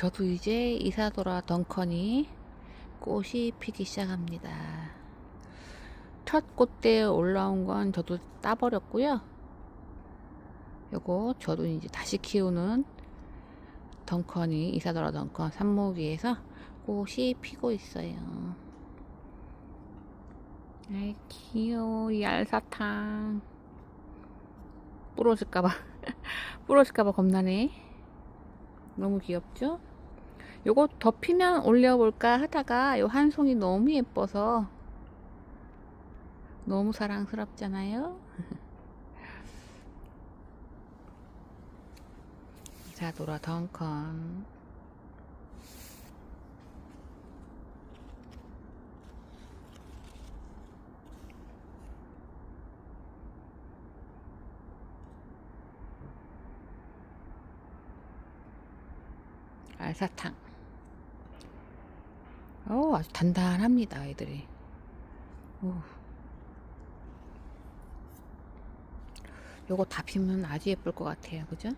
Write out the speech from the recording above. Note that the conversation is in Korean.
저도 이제 이사도라 덩컨이 꽃이 피기 시작합니다. 첫 꽃대에 올라온 건 저도 따버렸고요. 요거 저도 이제 다시 키우는 덩컨이 이사도라 덩컨 산모기에서 꽃이 피고 있어요. 아이 귀여워 이 알사탕 부러질까봐 부러질까봐 겁나네 너무 귀엽죠? 요거 덮이면 올려볼까 하다가 요 한 송이 너무 예뻐서 너무 사랑스럽잖아요 이사도라 덩컨 알사탕. 오, 아주 단단합니다, 애들이. 오. 요거 다 피면 아주 예쁠 것 같아요, 그죠?